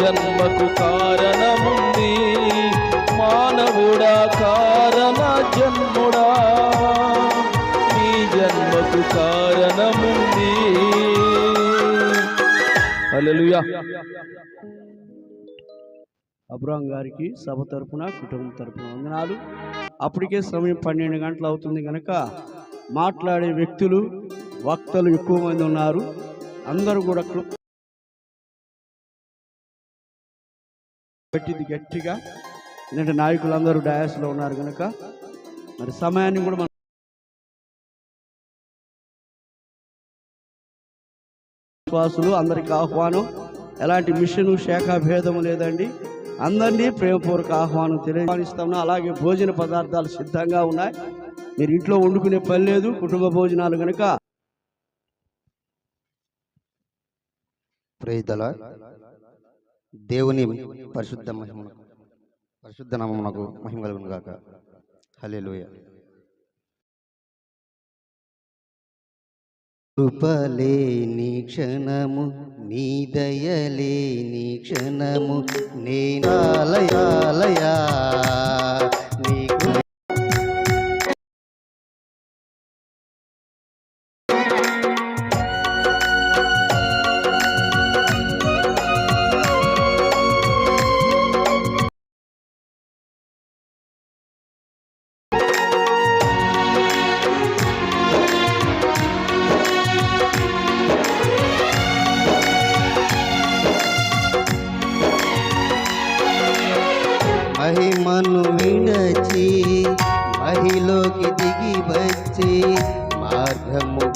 జన్మకు కారణముంది. మానవుడా కారణ జన్ముడా. నీ జన్మకు కారణముంది. హల్లెలూయా. అబ్రాం గారికి సభ తరపున కుటుంబం తరపున వందనాలు. అప్పటికే సమయం పన్నెండు గంటలు అవుతుంది కనుక మాట్లాడే వ్యక్తులు వక్తలు ఎక్కువ మంది ఉన్నారు. అందరూ కూడా పెట్టింది గట్టిగా. ఎందుకంటే నాయకులు అందరూ డయాస్లో ఉన్నారు కనుక మరి సమయాన్ని కూడా మనం విశ్వాసులు అందరికి ఆహ్వానం. ఎలాంటి మిషన్ శాఖ భేదం లేదండి. అందరినీ ప్రేమపూర్వక ఆహ్వానం తెలియజేస్తాము అలాగే భోజన పదార్థాలు సిద్ధంగా ఉన్నాయి. మీరు ఇంట్లో వండుకునే పని లేదు కుటుంబ భోజనాలు కనుక ప్రేదల దేవుని పరిశుద్ధ మహిమనకు పరిశుద్ధ నామమునకు మహిమ కలుగును గాక. హల్లెలూయా. కృపలేని క్షణము నీ దయలేని క్షణము నేనాలయాలయా.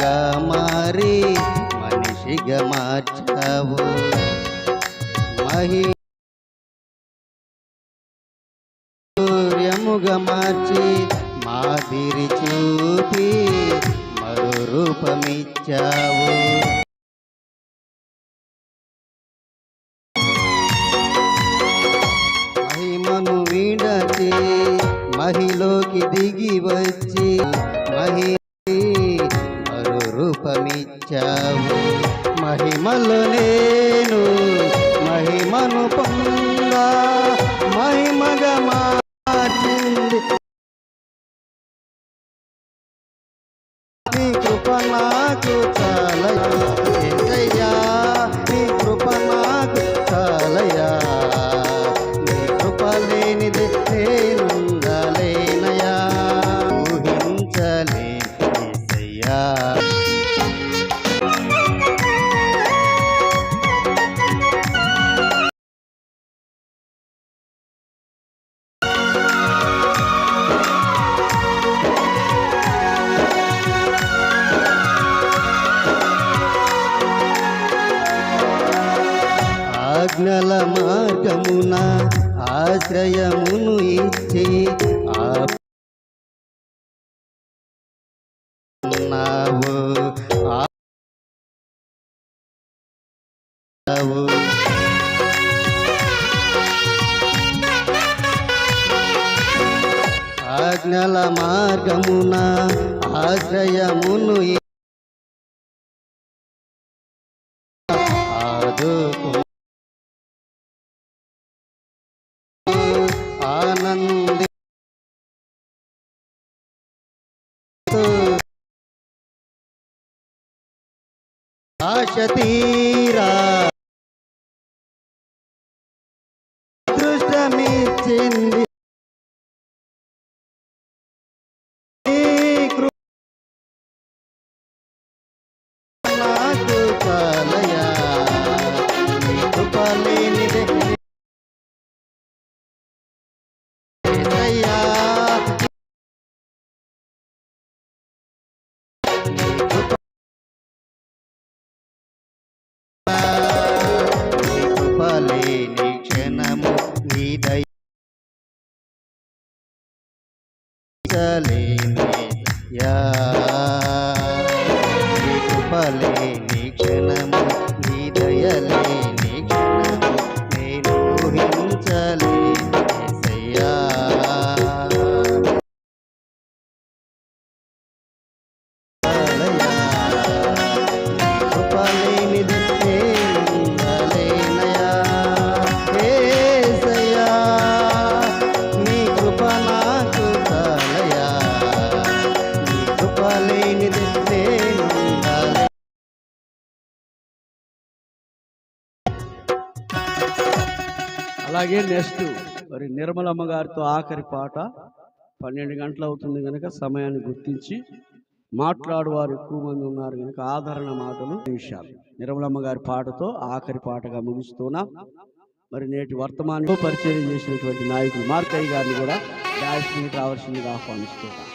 మనిషిగా మారి మనిషిగా మార్చావు. మహి సూర్యముగా మార్చి మాదిరి చూపి మరో రూపమిచ్చావు మహిమను విడచి మహిలోకి దిగి వచ్చి మహి రూపమిచ్చావు మహిమలో నేను మహిమను పొందా మహిమగమా ఆజ్ఞల మార్గమున ఆశ్రయమును ఇచ్చి ఆపు ఆవు ఆజ్ఞల మార్గమున ఆశ్రయమును ఆశతీరా. దృష్టమిచ్చింది ಚಲಿಸಲೇ అలాగే నెక్స్ట్ మరి నిర్మలమ్మ గారితో ఆఖరి పాట. పన్నెండు గంటలు అవుతుంది కనుక సమయాన్ని గుర్తించి మాట్లాడువారు ఎక్కువ మంది ఉన్నారు కనుక ఆదరణ మాటలు విషయాలు. నిర్మలమ్మ గారి పాటతో ఆఖరి పాటగా ముగిస్తున్నా మరి నేటి వర్తమానంలో పరిచయం చేసినటువంటి నాయకులు మార్కయ్య గారిని కూడా డాష్ రావాల్సిందిగా ఆహ్వానిస్తున్నాను.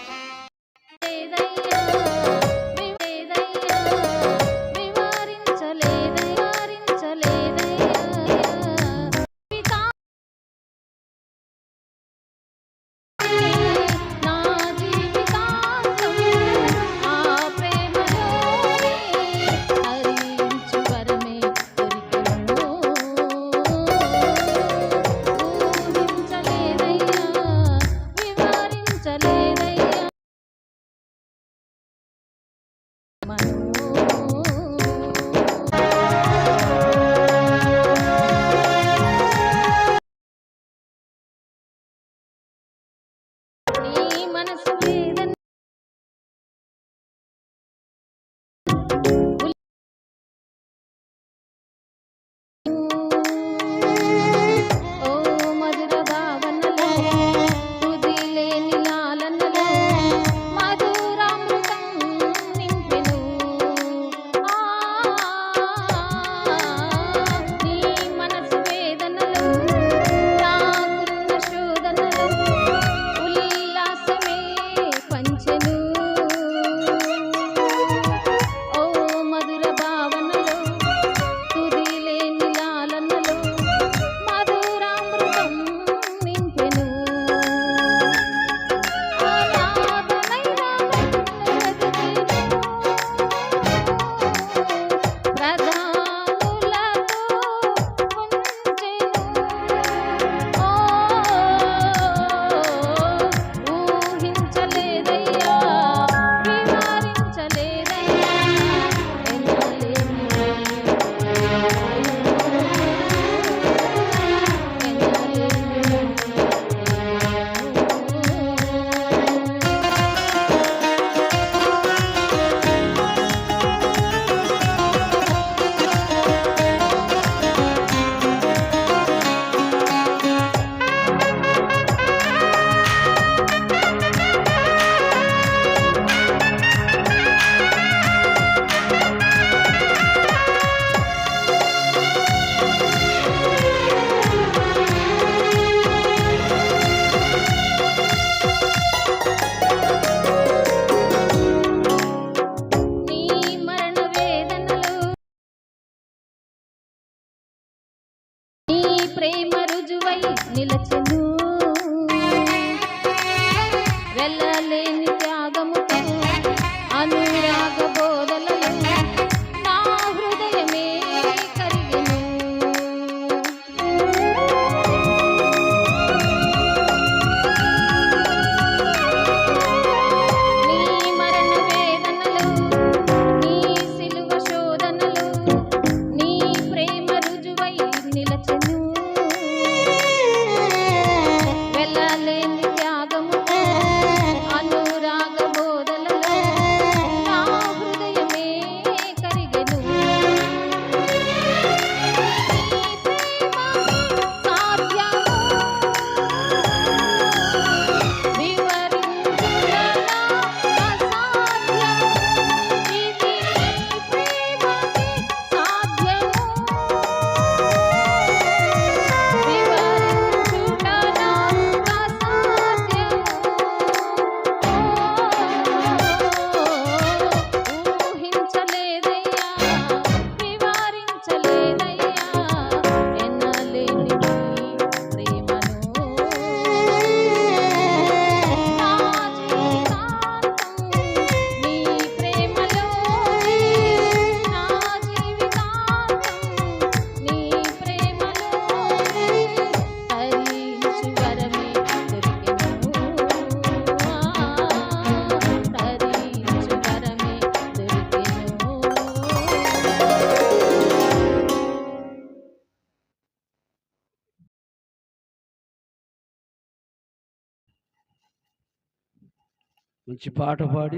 మంచి పాట పాడి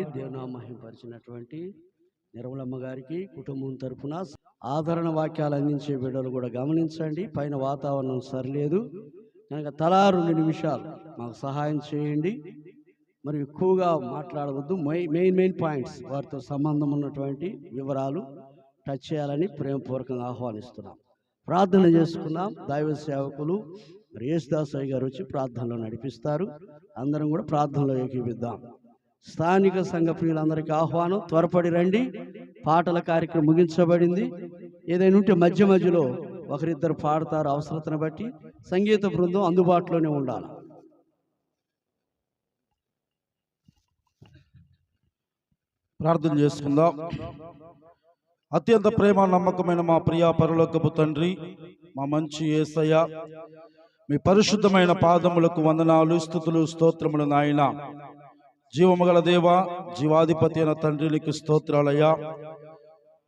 మహింపరిచినటువంటి నిర్మలమ్మ గారికి కుటుంబం తరఫున ఆదరణ వాక్యాలు అందించే బిడ్డలు కూడా గమనించండి. పైన వాతావరణం సరిలేదు. కనుక తలా రెండు నిమిషాలు మాకు సహాయం చేయండి. మరి ఎక్కువగా మాట్లాడవద్దు. మెయిన్ మెయిన్ పాయింట్స్ వారితో సంబంధం ఉన్నటువంటి వివరాలు టచ్ చేయాలని ప్రేమపూర్వకంగా ఆహ్వానిస్తున్నాం. ప్రార్థన చేసుకున్నాం. దైవ సేవకులు యేసుదాసయ్య గారు వచ్చి ప్రార్థనలో నడిపిస్తారు. అందరం కూడా ప్రార్థనలో ఏకీవిద్దాం స్థానిక సంఘ ప్రియులందరికీ ఆహ్వానం. త్వరపడి రండి. పాటల కార్యక్రమం ముగించబడింది. ఏదైనా ఉంటే మధ్య మధ్యలో ఒకరిద్దరు పాడతారు అవసరతను బట్టి. సంగీత బృందం అందుబాటులోనే ఉండాలి. ప్రార్థన చేసుకుందాం. అత్యంత ప్రేమ నమ్మకమైన మా ప్రియ పరలోకపు తండ్రి మా మంచి యేసయ్య మీ పరిశుద్ధమైన పాదములకు వందనాలు స్థుతులు స్తోత్రములు నాయన. జీవమగల దేవ జీవాధిపతి అయిన తండ్రి నీకు స్తోత్రాలయ్యా.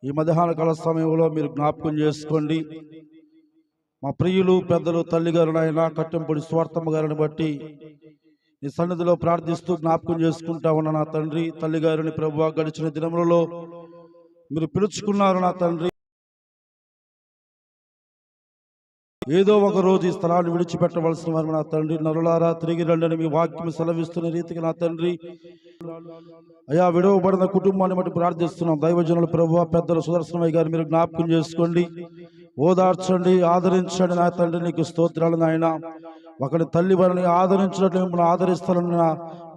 ఈ మధ్యాహ్న కాల సమయంలో మీరు జ్ఞాపకం చేసుకోండి. మా ప్రియులు పెద్దలు తల్లిగారు నాయన కట్టెంపొడి స్వార్థమ్మ గారిని బట్టి నీ సన్నిధిలో ప్రార్థిస్తూ జ్ఞాపకం చేసుకుంటా ఉన్న నా తండ్రి తల్లిగారిని ప్రభు గడిచిన దినములలో మీరు పిలుచుకున్నారు నా తండ్రి. ఏదో ఒక రోజు ఈ స్థలాన్ని విడిచిపెట్టవలసిన వారు నా తండ్రి. నరులారా తిరిగి రండి మీ వాక్యం సెలవిస్తున్న రీతికి నా తండ్రి. అయా విడవబడిన కుటుంబాన్ని బట్టి ప్రార్థిస్తున్నాం. దైవజనులు ప్రభు పెద్దలు సుదర్శనమయ్య గారు మీరు జ్ఞాపకం చేసుకోండి. ఓదార్చండి ఆదరించండి నా తండ్రి. నీకు స్తోత్రాలు నాయన. ఒకరి తల్లి వారిని ఆదరించినట్లు మిమ్మల్ని ఆదరిస్తానని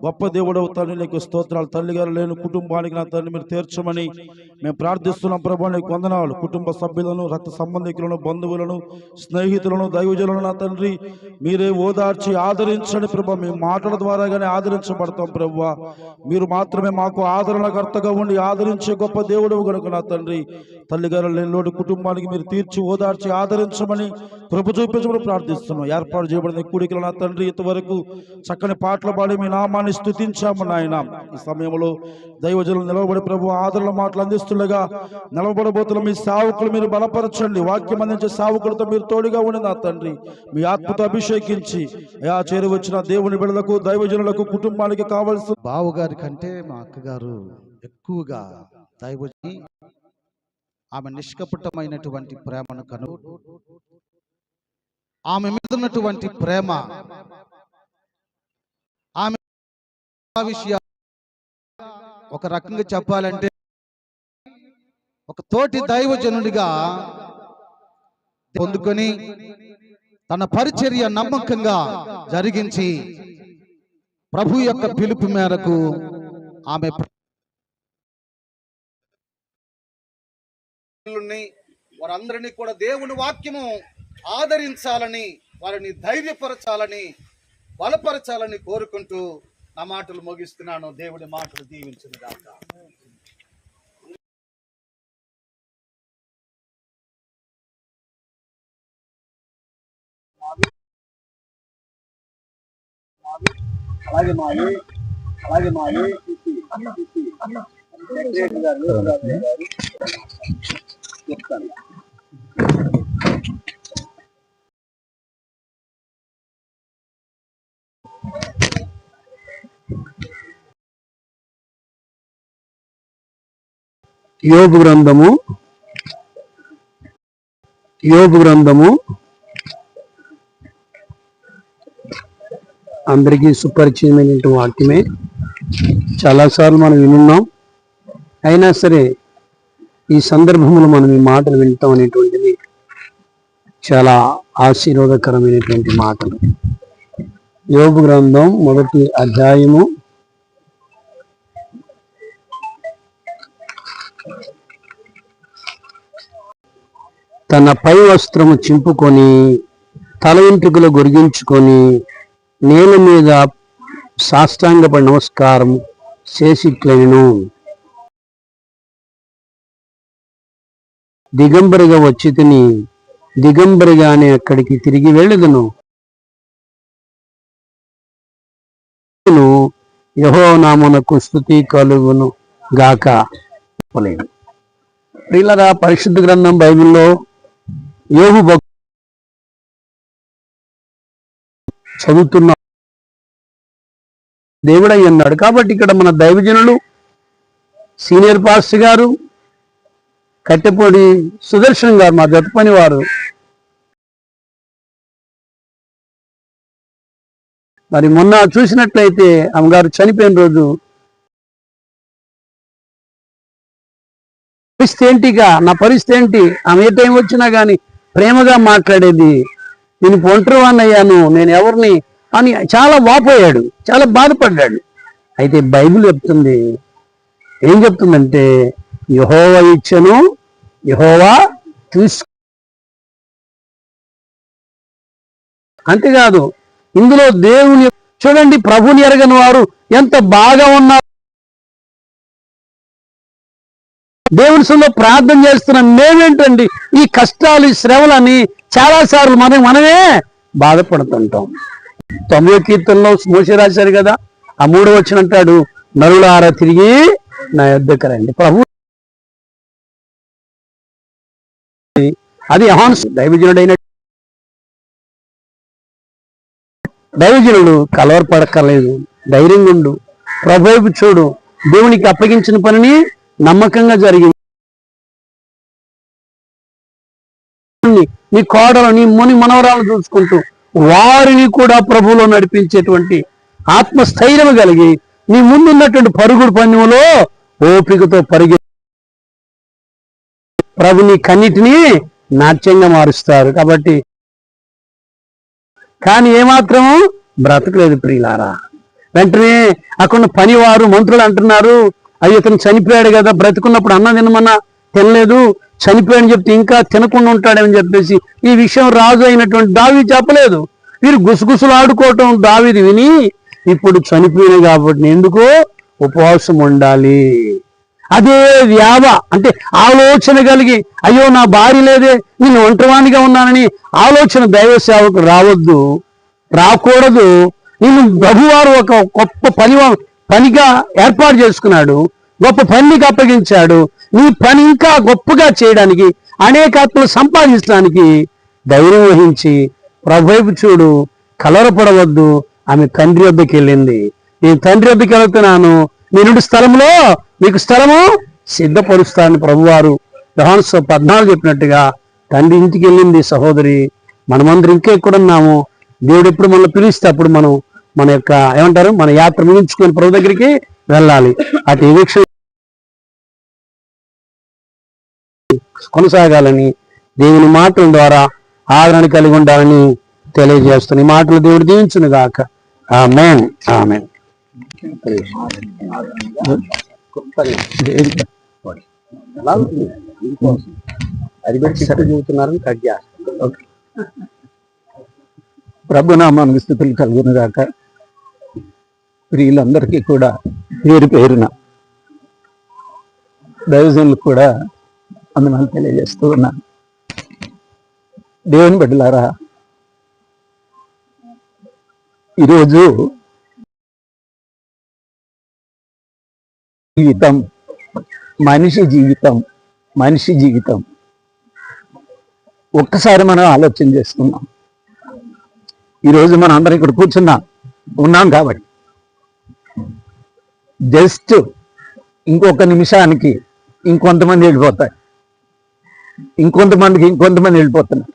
గొప్ప దేవుడు తండ్రి నీకు స్తోత్రాలు. తల్లి గారు లేని కుటుంబానికి నా తండ్రి మీరు తీర్చమని మేము ప్రార్థిస్తున్నాం ప్రభు నీకు వందనాలు. కుటుంబ సభ్యులను రక్త సంబంధికులను బంధువులను స్నేహితులను దైవజులను నా తండ్రి మీరే ఓదార్చి ఆదరించండి ప్రభు. మీ మాటల ద్వారాగానే ఆదరించబడతాం ప్రభు. మీరు మాత్రమే మాకు ఆదరణకర్తగా ఉండి ఆదరించే గొప్ప దేవుడు కనుక నా తండ్రి. తల్లిగారు లేనిలోని కుటుంబానికి మీరు తీర్చి ఓదార్చి ఆదరించమని ప్రభు చూపించమని ప్రార్థిస్తున్నాం. ఏర్పాటు చేయబడిన కూడికలు నా తండ్రి ఇంతవరకు చక్కని పాటలు పాడి మీ నామాన్ని స్తుతించాము నాయన. ఈ సమయంలో దైవజనులు నిలవబడి ప్రభు ఆదరణ మాటలు అందిస్తుండగా నిలవబడబోతున్న మీ సావుకులు మీరు బలపరచండి. వాక్యం అందించే సావుకులతో మీరు తోడుగా ఉండి నా తండ్రి మీ ఆత్మతో అభిషేకించి అయా చేరి వచ్చిన దేవుని బిడలకు దైవజనులకు కుటుంబానికి కావలసిన బావగారి కంటే మా అక్కగారు ఎక్కువగా దైవజి ఆమె నిష్కపటమైనటువంటి ప్రేమను కను ఆమె మీద ఉన్నటువంటి ప్రేమ ఒక రకంగా చెప్పాలంటే ఒక తోటి దైవజనుడిగా పొందుకొని తన పరిచర్య నమ్మకంగా జరిగించి ప్రభు యొక్క పిలుపు మేరకు ఆమె వారందరినీ కూడా దేవుని వాక్యము ఆదరించాలని వారిని ధైర్యపరచాలని బలపరచాలని కోరుకుంటూ నా మాటలు ముగిస్తున్నాను. దేవుడి మాటలు దీవించిన దాకా అలాగే మాది అలాగే మాది చెప్తాను. యోగు గ్రంథము. యోగు గ్రంథము. అందరికీ సుపరిచయమైనటువంటి వాక్యమే. చాలాసార్లు మనం వినున్నాం. అయినా సరే ఈ సందర్భంలో మనం ఈ మాటలు వింటాం అనేటువంటిది చాలా ఆశీర్వాదకరమైనటువంటి మాటలు. యోగు గ్రంథం మొదటి అధ్యాయము. తన పై వస్త్రము చింపుకొని తల వెంట్రుకలు గొరిగించుకొని నేల మీద సాష్టాంగపడి నమస్కారం చేసిట్లను. దిగంబరిగా వచ్చి తిని దిగంబరిగానే అక్కడికి తిరిగి వెళ్ళదును. యహోనామునకు స్థుతి కలుగును గాక చెప్పలేను ప్రియులరా పరిశుద్ధ గ్రంథం బైబిల్లో యోగు భక్ చదువుతున్న దేవుడై అన్నాడు కాబట్టి ఇక్కడ మన దైవజనులు సీనియర్ పాస్టర్ గారు కట్టెపూడి సుదర్శన్ గారు మా జత పని వారు. మరి మొన్న చూసినట్లయితే అమ్మగారు చనిపోయిన రోజు పరిస్థితి ఏంటిగా నా పరిస్థితి ఏంటి? ఆమె ఏ టైం వచ్చినా కానీ ప్రేమగా మాట్లాడేది నేను ఒంటరి అయ్యాను నేను ఎవరిని అని చాలా వాపోయాడు చాలా బాధపడ్డాడు. అయితే బైబిల్ చెప్తుంది ఏం చెప్తుందంటే యహోవా ఇచ్చను యహోవా తీసు అంతేకాదు ఇందులో దేవుని చూడండి ప్రభుని ఎరగని వారు ఎంత బాగా ఉన్నారు. దేవుని సొంలో ప్రార్థన చేస్తున్న మేమేంటండి? ఈ కష్టాలు ఈ శ్రమలని చాలా సార్లు మనం మనమే బాధపడుతుంటాం. తొమ్మిదో కీర్తనలో మోసి రాశారు కదా ఆ మూడో వచ్చిన అంటాడు నరులారా తిరిగి నా యొద్దకు రండి. ప్రభు అది యెహోను దైవజనుడైన దైవజనుడు కలవరపడక్కర్లేదు. ధైర్యంగా ఉండు ప్రభు చూడు. దేవునికి అప్పగించిన పనిని నమ్మకంగా జరిగింది. నీ కోడలు నీ ముని మనవరాలు చూసుకుంటూ వారిని కూడా ప్రభువులో నడిపించేటువంటి ఆత్మస్థైర్యం కలిగి నీ ముందున్నటువంటి పరుగుడు పన్నులో ఓపికతో పరిగె ప్రభు నీ కన్నిటిని నాట్యంగా మారుస్తారు. కాబట్టి కానీ ఏమాత్రము బ్రతకలేదు ప్రియులారా. వెంటనే అక్కడ పనివారు మంత్రులు అంటున్నారు అయ్యి ఇతను చనిపోయాడు కదా బ్రతుకున్నప్పుడు అన్న తినమన్నా తినలేదు చనిపోయాడని చెప్తే ఇంకా తినకుండా ఉంటాడని చెప్పేసి ఈ విషయం రాజు అయినటువంటి దావి చెప్పలేదు. వీరు గుసగుసలు ఆడుకోవటం దావిది విని ఇప్పుడు చనిపోయినాయి కాబట్టి ఎందుకో ఎందుకు ఉపవాసం ఉండాలి? అదే వ్యావ అంటే ఆలోచన కలిగి అయ్యో నా భార్య లేదే నేను ఒంటరివాణిగా ఉన్నానని ఆలోచన దైవ సేవకు రావద్దు రాకూడదు. నేను ప్రభువారు ఒక గొప్ప పనివారు పనిగా ఏర్పాటు చేసుకున్నాడు గొప్ప పనికి అప్పగించాడు. నీ పని ఇంకా గొప్పగా చేయడానికి అనేకాత్మలు సంపాదించడానికి ధైర్యం వహించి ప్రభువైపు చూడు కలవరపడవద్దు ఆమె తండ్రి వద్దకి వెళ్ళింది. నేను తండ్రి వద్దకి వెళ్తున్నాను. నేను స్థలంలో మీకు స్థలము సిద్ధపరుస్తానని ప్రభువారు యోహాను పద్నాలుగు చెప్పినట్టుగా తండ్రి ఇంటికి వెళ్ళింది సహోదరి. మనమందరం ఇంకా ఎక్కడున్నాము దేవుడు ఎప్పుడు మనల్ని పిలిస్తే అప్పుడు మనం మన యొక్క ఏమంటారు మన యాత్ర ముగించుకొని ప్రభు దగ్గరికి వెళ్ళాలి. అటు వీక్ష కొనసాగాలని దేవుని మాటల ద్వారా ఆదరణ కలిగి ఉండాలని తెలియజేస్తున్న ఈ మాటలు దేవుడు దీవించును గాక. ఆమెన్. ఆమెన్. అది పెట్టి సరి చెబుతున్నారని కట్ చేస్తాను ప్రభునామానికి స్థితులు కలుగును గాక. ప్రియులందరికీ కూడా పేరు పేరున దైవజనులకు కూడా అందునాలు తెలియజేస్తూ ఉన్నాను. దేవుని బిడ్డలారా ఈరోజు జీవితం మనిషి జీవితం మనిషి జీవితం ఒక్కసారి మనం ఆలోచన చేసుకున్నాం ఈరోజు మనం అందరం ఇక్కడ కూర్చున్నాం ఉన్నాం కాబట్టి జస్ట్ ఇంకొక నిమిషానికి ఇంకొంతమంది వెళ్ళిపోతారు. ఇంకొంతమందికి ఇంకొంతమంది వెళ్ళిపోతున్నారు.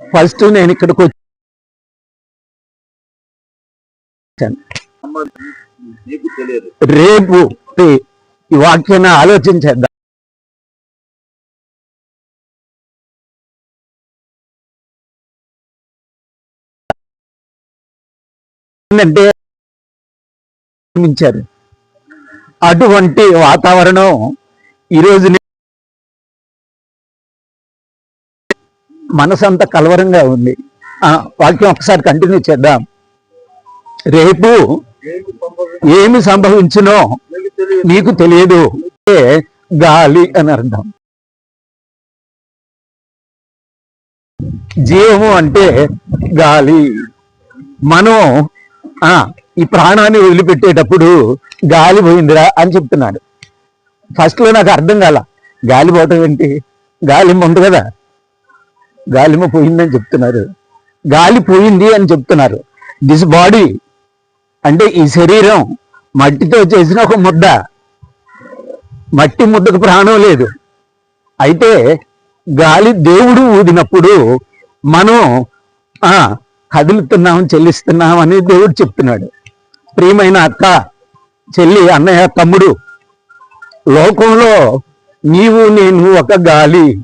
ఫస్ట్ నేను ఇక్కడికి వచ్చాను. రేపు ఈ వాక్యాన్ని ఆలోచించేద్దాం ఏంటంటే నిర్మించారు అటువంటి వాతావరణం ఈరోజు మనసంత కలవరంగా ఉంది. ఆ వాక్యం ఒకసారి కంటిన్యూ చేద్దాం. రేపు ఏమి సంభవించునో నీకు తెలియదు. గాలి అని అర్థం. జీవము అంటే గాలి. మనం ఆ ఈ ప్రాణాన్ని వదిలిపెట్టేటప్పుడు గాలి పోయిందిరా అని చెప్తున్నాడు. ఫస్ట్లో నాకు అర్థం కాల గాలి పోవటం ఏంటి? గాలిమ్మ ఉంది కదా. గాలిమ్మ పోయిందని చెప్తున్నారు. గాలి పోయింది అని చెప్తున్నారు. దిస్ బాడీ అంటే ఈ శరీరం మట్టితో చేసిన ఒక ముద్ద. మట్టి ముద్దకు ప్రాణం లేదు. అయితే గాలి దేవుడు ఊదినప్పుడు మనం ఆ కదులుతున్నాం చెల్లిస్తున్నాం అని దేవుడు చెప్తున్నాడు. ప్రియమైన అక్క చెల్లి అన్నయ్య తమ్ముడు లోకంలో నీవు నేను ఒక గాలి.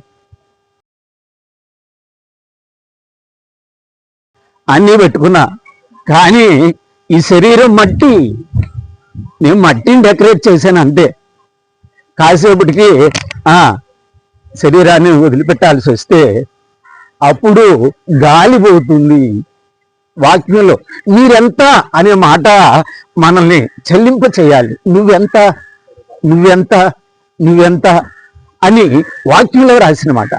అన్నీ పెట్టుకున్నా. కానీ ఈ శరీరం మట్టి. నేను మట్టిని డెకరేట్ చేశాను అంతే. కాసేపటికి ఆ శరీరాన్ని వదిలిపెట్టాల్సి వస్తే అప్పుడు గాలి పోతుంది. వాక్యంలో మీరెంత అనే మాట మనల్ని చెల్లింప చేయాలి. నువ్వెంత? నువ్వెంత? నువ్వెంత? అని వాక్యంలో రాసిన మాట.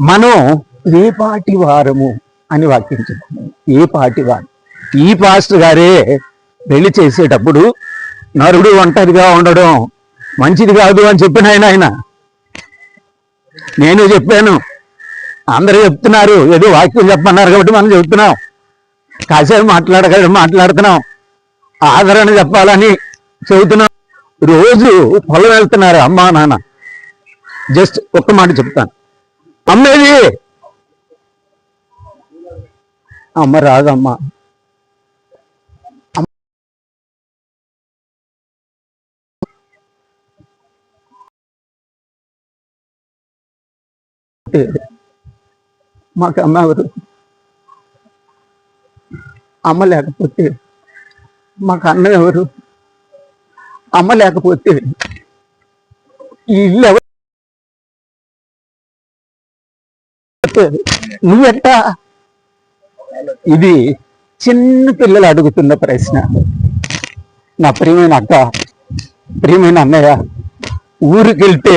మనం ఏ పాటి వారము? అని వాక్యం ఏ పాటి వారు? ఈ పాస్టర్ గారే పెళ్ళి చేసేటప్పుడు నరుడు ఒంటరిగా ఉండడం మంచిది కాదు అని చెప్పిన ఆయన ఆయన. నేను చెప్పాను. అందరూ చెప్తున్నారు. ఏదో వాక్యం చెప్పన్నారు కాబట్టి మనం చెప్తున్నాం. కాసేపు మాట్లాడగలం మాట్లాడుతున్నాం. ఆదరణ చెప్పాలని చెబుతున్నాం. రోజు పొలం వెళ్తున్నారు అమ్మా నాన్న. జస్ట్ ఒక్క మాట చెప్తాను. అమ్మేది? అమ్మ రాదమ్మా. మాకు అమ్మ ఎవరు? అమ్మ లేకపోతే మాకు అన్న ఎవరు? అమ్మ లేకపోతే ఈ ఇల్లు ఎవరు? నువ్వెట్టా ఇది చిన్న పిల్లలు అడుగుతున్న ప్రశ్న. నా ప్రియమైన అక్క ప్రియమైన అన్నయ్య ఊరికి వెళ్తే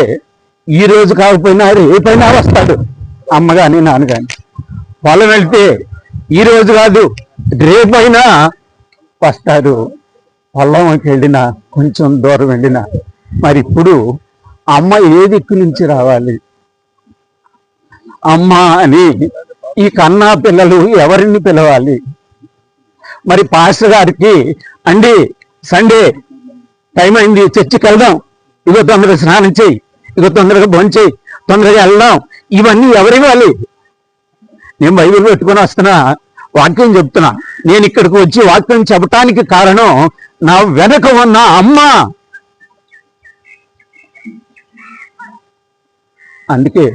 ఈ రోజు కాకపోయినా రేపైనా వస్తాడు. అమ్మ కానీ నాన్న కానీ పొలం వెళ్తే ఈ రోజు కాదు రేపైనా వస్తారు. పొలంకి వెళ్ళినా కొంచెం దూరం వెళ్ళినా. మరి ఇప్పుడు అమ్మ ఏ దిక్కు నుంచి రావాలి? అమ్మ అని ఈ కన్నా పిల్లలు ఎవరిని పిలవాలి? మరి పాస్టర్ గారికి అండి సండే టైం అయింది చర్చికి వెళ్దాం. ఇగో తొందరగా స్నానం చేయి. ఇగో తొందరగా భోంచేయి తొందరగా వెళ్దాం. ఇవన్నీ ఎవరివ్వాలి నేను బైబిల్ పెట్టుకొని వస్తున్నా. వాక్యం చెప్తున్నా. నేను ఇక్కడికి వచ్చి వాక్యం చెప్పటానికి కారణం నా వెనక ఉన్న అమ్మ. అందుకే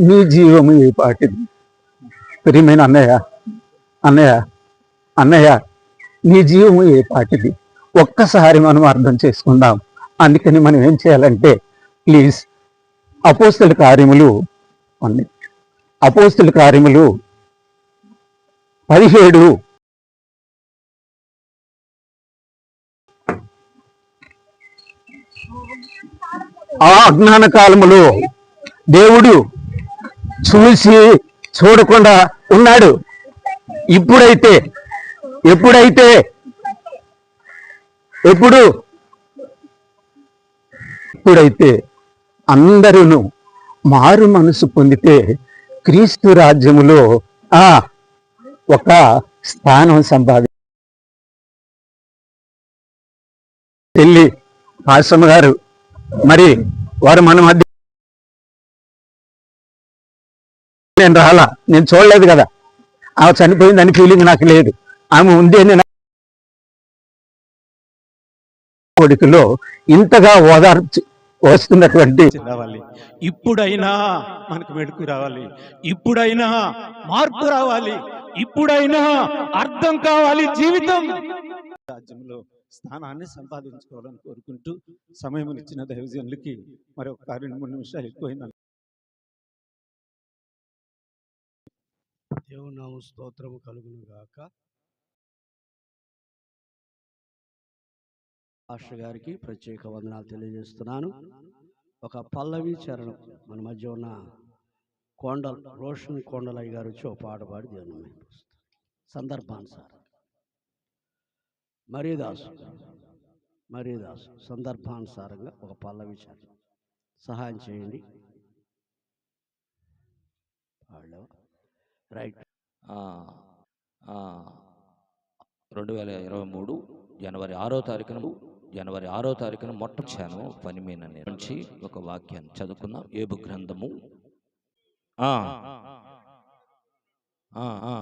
నీ జీవము ఏ పాటిది ప్రియమైన అన్నయ్య అన్నయ్య అన్నయ్య నీ జీవము ఏ పాటిది? ఒక్కసారి మనం అర్థం చేసుకుందాం. అందుకని మనం ఏం చేయాలంటే ప్లీజ్ అపోస్తుల కార్యములు ఉంది అపోస్తుల కార్యములు పదిహేడు. ఆ అజ్ఞాన కాలములో దేవుడు చూసి చూడకుండా ఉన్నాడు. ఇప్పుడైతే ఎప్పుడైతే ఎప్పుడు? ఇప్పుడైతే అందరూ మారు మనసు పొందితే క్రీస్తు రాజ్యములో ఆ ఒక స్థానం సంపాది చెల్లి ఆశ్రమ గారు మరి వారు మన మధ్య నేను రాలా నేను చూడలేదు కదా. ఆమె చనిపోయిందని ఫీలింగ్ నాకు లేదు. ఆమె ఉంది అని కొడుకులో ఇంతగా ఓదార్చి వస్తున్నటువంటి రావాలి. ఇప్పుడైనా మనకు మెడుకు రావాలి. ఇప్పుడైనా మార్పు రావాలి. ఇప్పుడైనా అర్థం కావాలి జీవితం. రాజ్యంలో స్థానాన్ని సంపాదించుకోవాలని కోరుకుంటూ సమయం ఇచ్చిన దైవజనులకి మరి ఒక రెండు మూడు నిమిషాలు ఎక్కువైంది దేవుని నామ స్తోత్రము కలుగును గాక. పాస్టర్ గారికి ప్రత్యేక వందనాలు తెలియజేస్తున్నాను. ఒక పల్లవి చరణం మన మధ్య ఉన్న కొండల్ రోషన్ కొండలయ్య గారు వచ్చి ఒక పాట పాడి దేవుని మహిమపరుస్తారు. సందర్భానుసారం మరీదాసు. మరీదాసు. సందర్భానుసారంగా ఒక పల్లవి చరణం సహాయం చేయండి. రైట్. రెండు వేల ఇరవై మూడు జనవరి ఆరో తారీఖున జనవరి ఆరో తారీఖున మొట్టొచ్చాను పని మీద నుంచి ఒక వాక్యాన్ని చదువుకున్నాం ఏబు గ్రంథము ఆ ఆ, ఆ.